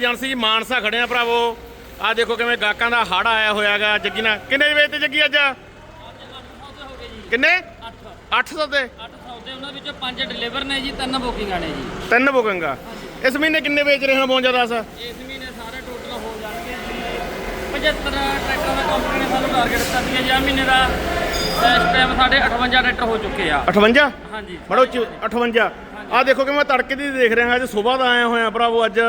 Agency Mansa ਖੜੇ ਆ ਭਰਾਵੋ। ਆ ਦੇਖੋ ਕਿਵੇਂ ਗਾਹਕਾਂ ਦਾ ਹੜ ਆਇਆ ਹੋਇਆਗਾ ਜੱਗੀ ਨਾਲ। ਕਿੰਨੇ ਦੇ ਵੇਚਦੇ ਜੱਗੀ ਅੱਜ? ਕਿੰਨੇ? 800 ਦੇ 800 ਦੇ ਉਹਨਾਂ ਵਿੱਚੋਂ ਪੰਜ ਡਿਲੀਵਰ ਨੇ ਜੀ ਤਿੰਨ ਬੁਕਿੰਗਾਂ ਨੇ ਜੀ। ਤਿੰਨ ਬੁਕਿੰਗਾ। ਇਸ ਮਹੀਨੇ ਕਿੰਨੇ ਵੇਚ ਰਹੇ ਹੋ 52 10 ਇਸ ਮਹੀਨੇ ਸਾਰੇ ਟੋਟਲ ਹੋ ਜਾਣਗੇ ਜੀ 75 ਟਰੈਕਟਰਾਂ ਦਾ ਕੰਪਨੀ ਨੇ ਸਾਨੂੰ ਟਾਰਗੇਟ ਦਿੱਤਾ ਸੀ ਜੀ ਆਹ ਮਹੀਨੇ ਦਾ ਇਸ ਟਾਈਮ ਸਾਡੇ 58 ਟਰੈਕਟਰ ਹੋ ਚੁੱਕੇ ਆ। 58 ਹਾਂਜੀ। ਮੜੋ 58 ਆ ਦੇਖੋ ਕਿ ਮੈਂ ਤੜਕੇ ਦੀ ਦੇਖ ਰਿਹਾ ਅੱਜ ਸਵੇਰ ਦਾ ਆਇਆ ਹੋਇਆ ਭਰਾਵੋ ਅੱਜ।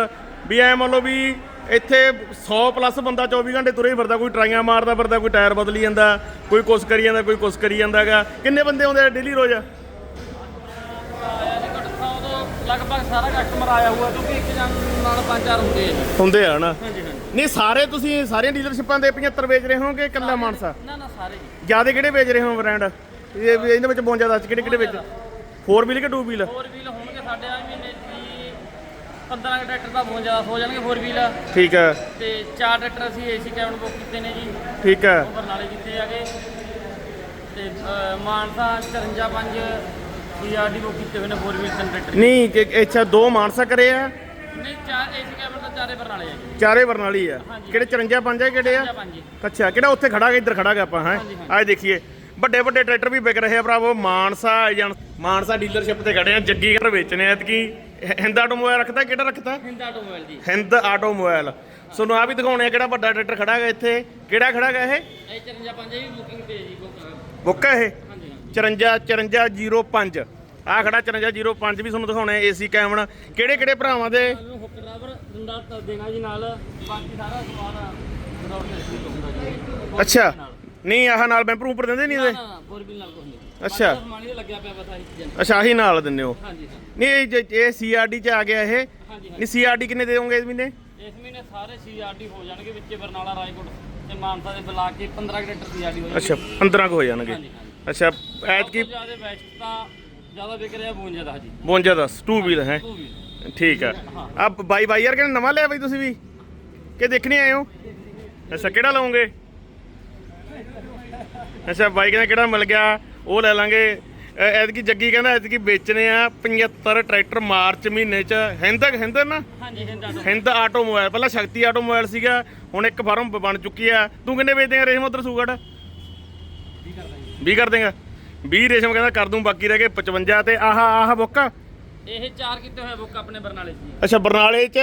ਵੀ ਐ ਮੰਨ ਲਓ ਵੀ ਇੱਥੇ 100 ਪਲੱਸ ਬੰਦਾ 24 ਘੰਟੇ ਤੁਰੇ ਹੀ ਫਿਰਦਾ ਕੋਈ ਟਰਾਈਆਂ ਮਾਰਦਾ ਫਿਰਦਾ ਕੋਈ ਟਾਇਰ ਬਦਲੀ ਜਾਂਦਾ ਕੋਈ ਕੁਛ ਕਰੀ ਜਾਂਦਾ ਕੋਈ ਕੁਛ ਕਰੀ ਜਾਂਦਾਗਾ ਕਿੰਨੇ ਬੰਦੇ ਆਉਂਦੇ ਆ ਡੇਲੀ ਰੋਜ਼? ਆਇਆ ਜੀ ਘੱਟ ਸੌ ਤੋਂ ਲਗਭਗ ਸਾਰਾ ਕਸਟਮਰ ਆਇਆ ਹੋਇਆ ਕਿਉਂਕਿ ਇੱਕ ਜਣ ਨਾਲ ਪੰਜ ਚਾਰ ਹੁੰਦੇ ਆ ਜੀ। ਹੁੰਦੇ ਆ ਹਨਾ ਹਾਂਜੀ ਹਾਂਜੀ। ਨਹੀਂ ਸਾਰੇ ਤੁਸੀਂ ਸਾਰੀਆਂ ਡੀਲਰਸ਼ਿਪਾਂ ਦੇ 75 ਵੇਚ ਰਹੇ ਹੋਗੇ ਇਕੱਲਾ ਮਾਨਸਾ? ਨਾ ਨਾ ਸਾਰੇ ਜੀ। ਜਿਆਦੇ ਕਿਹੜੇ ਵੇਚ ਰਹੇ ਹੋ ਬ੍ਰਾਂਡ ਇਹ ਇਹਦੇ ਵਿੱਚ 52 ਦੱਸ ਕਿਹੜੇ ਕਿਹੜੇ ਵੇਚ? 4 ਵੀਲ ਕਿ 2 ਵੀਲ ਫੋਰ ਵੀਲ ਹੋਣਗੇ ਸਾਡੇ ਆ ਮਹੀਨੇ 15 ਕੁ ਟਰੈਕਟਰ ਦਾ ਬਹੁਤ ਜ਼ਿਆਦਾ ਹੋ ਜਾਣਗੇ ਫੋਰ ਵੀਲ ਠੀਕ ਹੈ। ਤੇ ਚਾਰ ਟਰੈਕਟਰ ਅਸੀਂ ਏਸੀ ਕੈਬਨ ਬੁੱਕ ਕੀਤੇ ਨੇ ਜੀ। ਠੀਕ ਹੈ। ਉਹ ਬਰਨਾਲੇ ਕੀਤੇ ਹੈਗੇ। ਤੇ ਅਹ, ਮਾਨਸਾ 54 5 ਸੀਆਰਡੀ ਬੁੱਕ ਕੀਤੇ ਹੋਏ ਨੇ ਫੋਰ ਵੀਲ ਤਿੰਨ ਟਰੈਕਟਰ। ਨਹੀਂ ਕਿ ਅੱਛਾ ਦੋ ਮਾਨਸਾ ਕਰੇ ਆ? ਨਹੀਂ ਚਾਰ ਏਸੀ ਕੈਬਨ ਤਾਂ ਚਾਰੇ ਬਰਨਾਲੇ ਆ ਜੀ। ਚਾਰੇ ਬਰਨਾਲੀ ਆ। ਕਿਹੜੇ 54 ਪੰਜ ਆ ਕਿਹੜੇ ਆ? 55 ਜੀ ਅੱਛਾ ਕਿਹੜਾ ਉੱਥੇ ਖੜਾ ਗਾ ਇੱਧਰ ਖੜਾ ਗਾ ਆਪਾਂ ਹੈ? ਹਾਂਜੀ, ਆਹ ਦੇਖੀਏ। ਵੱਡੇ ਵੱਡੇ ਟਰੈਕਟਰ ਵੀ ਵਿਕ ਰਹੇ ਆ ਭਰਾਵੋ ਮਾਨਸਾ ਏਜੰਟ ਮਾਨਸਾ ਡੀਲਰਸ਼ਿਪ ਤੇ ਖੜੇ ਆ ਜੱਗੀ ਘਰ ਵੇਚਨੇ ਆ ਐਤਕੀ। ਹਿੰਦ ਆਟੋਮੋਬਾਈਲ ਰੱਖਦਾ ਕਿਹੜਾ ਰੱਖਦਾ ਹਿੰਦ ਆਟੋਮੋਬਾਈਲ ਜੀ। ਹਿੰਦ ਆਟੋਮੋਬਾਈਲ। ਤੁਹਾਨੂੰ ਆ ਵੀ ਦਿਖਾਉਣੇ ਆ ਕਿਹੜਾ ਵੱਡਾ ਟਰੈਕਟਰ ਖੜਾ ਗਾ ਇੱਥੇ। ਕਿਹੜਾ ਖੜਾ ਗਾ ਇਹ? ਇਹ 54 5 ਵੀ ਬੁਕਿੰਗ ਤੇ ਹੈ ਜੀ ਬੁੱਕ ਆ ਇਹ? ਹਾਂਜੀ ਹਾਂਜੀ। 54 5405 ਆ ਖੜਾ 5405 ਵੀ ਤੁਹਾਨੂੰ ਦਿਖਾਉਣੇ ਏਸੀ ਕੈਮਨ ਕਿਹੜੇ ਕਿਹੜੇ ਭਰਾਵਾਂ ਦੇ? ਸਾਨੂੰ ਹੁੱਕ ਡਰਾਈਵਰ ਦਿੰਦਾ ਤਾਂ ਦੇਣਾ ਜੀ ਨਾਲ। ਬਾਕੀ ਸਾਰਾ ਸਮਾਨ ਗਰਾਊਂਡ ਤੇ ਸੀ ਹੁੰਦਾ ਜੀ। ਅੱਛਾ। ਨਹੀਂ ਆਹ ਨਾਲ ਬੈਂਪਰ ਉੱਪਰ ਦਿੰਦੇ ਨਹੀਂ ਇਹਦੇ? ਨਾਲ ਕੋਈ ਨਹੀਂ। ਅੱਛਾ। ਸਮਾਨ ਹੀ ਲੱਗਿਆ ਪਿਆ ਅੱਛਾ ਆਹੀ ਨਾਲ ਦਿੰਦੇ ਹੋ। ਹਾਂਜੀ ਹਾਂ। ਨਹੀਂ ਇਹ ਜੇ- ਇਹ ਸੀਆਰਡੀ ਚ ਆ ਗਿਆ ਇਹ। ਨਹੀਂ ਸੀਆਰਡੀ ਕਿੰਨੇ ਦੇਵੋਗੇ ਇਸ ਮਹੀਨੇ? ਇਸ ਮਹੀਨੇ ਸਾਰੇ ਸੀਆਰਡੀ ਹੋ ਜਾਣਗੇ ਵਿੱਚੇ ਬਰਨਾਲਾ ਰਾਏਕੋਟ ਤੇ ਮਾਨਸਾ ਦੇ ਬੁਲਾ ਕੇ 15 ਟਰੈਕਟਰ ਸੀਆਰਡੀ ਹੋ ਜਾਣਗੇ। ਅੱਛਾ 15 ਕੁ ਹੋ ਜਾਣਗੇ। ਹਾਂਜੀ ਅੱਛਾ ਐਤਕੀ ਜ਼ਿਆਦਾ ਬੈਸਟ ਤਾਂ ਜ਼ਿਆਦਾ ਵਿਕ ਰਿਹਾ 52 ਦਾ ਜੀ। 52 10 2 ਵੀਲ ਹੈ? ਵੀ ਠੀਕ ਆ। ਆ ਬਾਈ ਬਾਈ ਯਾਰ ਨਵਾਂ ਲਿਆ ਬਈ ਤੁਸੀਂ ਵੀ? ਕਿ ਦੇਖਣੀ ਆਏ ਹੋ? ਅੱਛਾ ਕਿਹੜਾ ਲਓਗੇ? ਅੱਛਾ ਬਾਈ ਕਹਿੰਦਾ ਕਿਹੜਾ ਮਿਲ ਗਿਆ? ਉਹ ਲੈ ਲਾਂਗੇ। ਐਤਕੀ ਜੱਗੀ ਕਹਿੰਦਾ ਐਤਕੀ ਵੇਚਣੇ ਆ 75 ਟਰੈਕਟਰ ਮਾਰਚ ਮਹੀਨੇ ਚ। ਹਿੰਦ ਹਿੰਦ ਨਾ? ਹਾਂਜੀ ਹਿੰਦ ਹਿੰਦ ਆਟੋਮੋਬਾਈਲ ਪਹਿਲਾਂ ਸ਼ਕਤੀ ਆਟੋਮੋਬਾਈਲ ਸੀਗਾ ਹੁਣ ਇੱਕ ਫਾਰਮ ਬਣ ਚੁੱਕੀ ਆ। ਤੂੰ ਕਿੰਨੇ ਵੇਚ ਦੇਗਾ ਰੇਸ਼ਮ ਉਧਰ ਸੂਗੜ? 20 ਕਰ ਦੇਗਾ। 20 ਰੇਸ਼ਮ ਕਹਿੰਦਾ ਕਰ ਦੂੰ ਬਾਕੀ ਰਹਿ ਗਏ 55 ਤੇ ਆਹ ਆਹ ਬੁੱਕ। ਇਹ ਚਾਰ ਕੀਤੇ ਹੋਏ ਬੁੱਕ ਆਪਣੇ ਬਰਨਾਲੇ 'ਚ ਜੀ। ਅੱਛਾ ਬਰਨਾਲੇ 'ਚ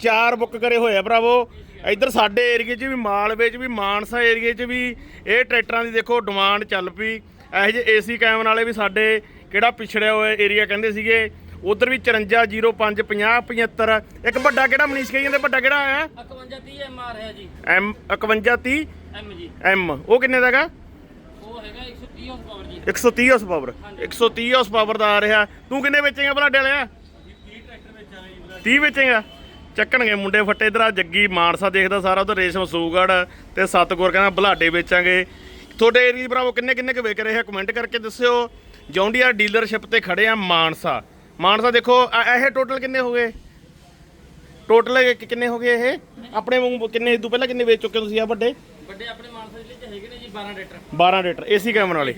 ਚਾਰ ਬੁੱਕ ਕਰੇ ਹੋਏ ਆ ਭਰਾਵੋ। ਇੱਧਰ ਸਾਡੇ ਏਰੀਏ 'ਚ ਵੀ ਮਾਲਵੇ 'ਚ ਵੀ ਮਾਨਸਾ ਏਰੀਏ 'ਚ ਵੀ ਇਹ ਟਰੈਕਟਰਾਂ ਦੀ ਦੇਖੋ ਡਿਮਾਂਡ ਚੱਲ ਪਈ। ਇਹੋ ਜਿਹੇ ਏਸੀ ਕੈਮਨ ਵਾਲੇ ਵੀ ਸਾਡੇ ਕਿਹੜਾ ਪਿਛੜਿਆ ਹੋਇਆ ਏਰੀਆ ਕਹਿੰਦੇ ਸੀਗੇ। ਉਧਰ ਵੀ 54 05 50 75 ਇੱਕ ਵੱਡਾ ਕਿਹੜਾ ਮਨੀਸ਼ ਕਹੀ ਜਾਂਦੇ ਵੱਡਾ ਕਿਹੜਾ ਆਇਆ? 51 30 ਐਮ ਆ ਰਿਹਾ ਜੀ। M 51 30 M G. ਐਮ ਉਹ ਕਿੰਨੇ ਦਾ ਹੈਗਾ? ਉਹ ਹੈਗਾ 130 ਹਾਰਸ ਪਾਵਰ ਜੀ। 130 ਹਾਰਸ ਪਾਵਰ। 130 ਹਾਰਸ ਪਾਵਰ ਦਾ ਆ ਰਿਹਾ। ਤੂੰ ਕਿੰਨੇ ਵੇਚੇਗਾ ਬਲਾਡੇ ਵਾਲਿਆ 30 ਵੇਚੇਗਾ? ਚੱਕਣਗੇ ਮੁੰਡੇ ਫੱਟੇ ਇਧਰ ਆ ਜੱਗੀ ਮਾਨਸਾ ਦੇਖਦਾ ਸਾਰਾ ਉਧਰ ਰੇਸ਼ਮ ਸੂਗੜ ਤੇ ਸਤਗੁਰ ਕਹਿੰਦਾ ਬਲਾਡੇ ਵੇਚਾਂਗੇ। ਤੁਹਾਡੇ ਏਰੀਆ ਭਰਾਵੋ ਕਿੰਨੇ ਕਿੰਨੇ ਕੁ ਵਿਕ ਰਹੇ ਆ? ਕਮੈਂਟ ਕਰਕੇ ਦੱਸਿਓ। ਜੌਂਡੀਆ ਡੀਲਰਸ਼ਿਪ ਤੇ ਖੜੇ ਆ ਮਾਨਸਾ। ਮਾਨਸਾ ਦੇਖੋ ਇਹ ਟੋਟਲ ਕਿੰਨੇ ਹੋ ਗਏ? ਟੋਟਲ ਕਿੰਨੇ ਹੋ ਗਏ ਇਹ? ਆਪਣੇ ਵਾਂਗੂ ਕਿੰਨੇ ਤੋਂ ਪਹਿਲਾਂ ਕਿੰਨੇ ਵੇਚ ਚੁੱਕੇ ਤੁਸੀਂ ਆ ਵੱਡੇ? ਵੱਡੇ ਆਪਣੇ ਮਾਨਸਾ ਜ਼ਿਲ੍ਹੇ 'ਚ ਹੈਗੇ ਨੇ ਜੀ 12 ਟਰੈਕਟਰ। 12 ਲੀਟਰ ਏਸੀ ਕੈਮਨ ਵਾਲੇ।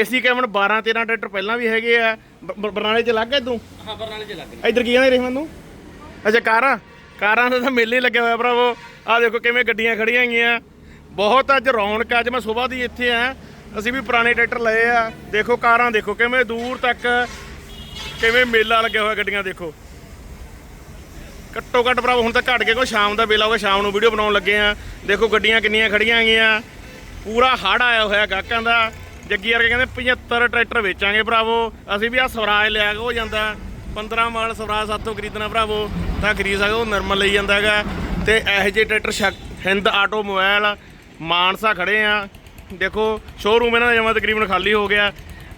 ਏਸੀ ਕੈਮਨ 12 13 ਟਰੈਕਟਰ ਪਹਿਲਾਂ ਵੀ ਹੈਗੇ ਆ। ਬਰਨਾਲੇ ਚ ਲੱਗ ਗਿਆ ਤੂੰ ਹਾਂ ਬਰਨਾਲੇ 'ਚ ਲੱਗ ਇੱਧਰ ਕੀ ਕਹਿੰਦੇ ਰਹਿਮਨ ਨੂੰ? ਅੱਛਾ, ਕਾਰਾਂ? ਕਾਰਾਂ ਦਾ ਤਾਂ ਮੇਲੇ ਹੀ ਲੱਗਿਆ ਹੋਇਆ ਭਰਾਵੋ। ਆਹ ਦੇਖੋ ਕਿਵੇਂ ਗੱਡੀਆਂ ਖੜੀਆਂ ਹੈਗੀਆਂ। ਬਹੁਤ ਅੱਜ ਰੌਣਕ ਅੱਜ ਮੈਂ ਸਵੇਰ ਦੀ ਇੱਥੇ ਆ। ਅਸੀਂ ਵੀ ਪੁਰਾਣੇ ਟਰੈਕਟਰ ਲਏ ਆ। ਦੇਖੋ ਕਾਰਾਂ, ਦੇਖੋ ਕਿਵੇਂ ਦੂਰ ਤੱਕ ਕਿਵੇਂ ਮੇਲਾ ਲੱਗਿਆ ਹੋਇਆ ਗੱਡੀਆਂ, ਦੇਖੋ। ਘੱਟੋ ਘੱਟ ਭਰਾਵੋ, ਹੁਣ ਤਾਂ ਘਟ ਕੇ ਕੋਈ ਸ਼ਾਮ ਦਾ ਵੇਲਾ ਹੋ ਗਿਆ, ਸ਼ਾਮ ਨੂੰ ਵੀਡੀਓ ਬਣਾਉਣ ਲੱਗੇ ਆ। ਦੇਖੋ ਗੱਡੀਆਂ ਕਿੰਨੀਆਂ ਖੜੀਆਂ ਹੈਗੀਆਂ। ਪੂਰਾ ਹੜ ਆਇਆ ਹੋਇਆ ਗਾਹਕਾਂ ਦਾ। ਜੱਗੀ ਵਰਗੇ ਕਹਿੰਦੇ 75 ਟਰੈਕਟਰ ਵੇਚਾਂਗੇ ਭਰਾਵੋ। ਅਸੀਂ ਵੀ ਆ ਸਵਰਾਜ ਲਿਆ ਕੇ ਹੋ ਜਾਂਦਾ। 15 ਮਾਲ ਸਵਰਾਜ ਸਾਤੋਂ ਖਰੀਦਣਾ ਭਰਾਵੋ, ਤਾਂ ਖਰੀਦ ਸਕਦੇ ਹੋ ਨਰਮਲ ਲਈ ਜਾਂਦਾ ਹੈਗਾ। ਤੇ ਇਹੋ ਜਿਹੇ ਟਰੈਕਟਰ ਸ਼ਕ- ਹਿੰਦ ਆਟੋ ਮੋਬਾਈਲ ਮਾਨਸਾ ਖੜੇ ਆ। ਦੇਖੋ ਸ਼ੋਰੂਮ ਇਹਨਾਂ ਦਾ ਜਮਾ ਤਕਰੀਬਨ ਖਾਲੀ ਹੋ ਗਿਆ।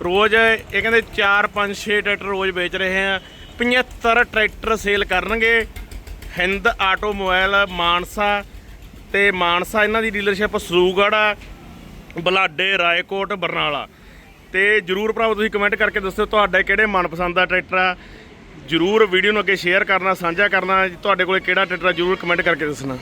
ਰੋਜ਼ ਇਹ ਕਹਿੰਦੇ 4 5 6 ਟਰੈਕਟਰ ਰੋਜ਼ ਵੇਚ ਰਹੇ ਆ। 75 ਟਰੈਕਟਰ ਸੇਲ ਕਰਨਗੇ। ਹਿੰਦ ਆਟੋ ਮੋਬਾਈਲ ਮਾਨਸਾ ਤੇ ਮਾਨਸਾ ਇਹਨਾਂ ਦੀ ਡੀਲਰਸ਼ਿਪ ਸਲੂਗੜ ਆ, ਬਲਾਡੇ, ਰਾਏਕੋਟ, ਬਰਨਾਲਾ। ਤੇ ਜਰੂਰ ਭਰਾਵੋ, ਤੁਸੀਂ ਕਮੈਂਟ ਕਰਕੇ ਦੱਸਿਓ ਤੁਹਾਡਾ ਕਿਹੜੇ ਮਨਪਸੰਦ ਦਾ ਟਰੈਕਟਰ ਆ। ਜਰੂਰ ਵੀਡੀਓ ਨੂੰ ਅੱਗੇ ਸ਼ੇਅਰ ਕਰਨਾ, ਸਾਂਝਾ ਕਰਨਾ, ਤੁਹਾਡੇ ਕੋਲੇ ਕਿਹੜਾ ਟਰੈਕਟਰ ਆ ਜਰੂਰ ਕਮੈਂਟ ਕਰਕੇ ਦੱਸਣਾ।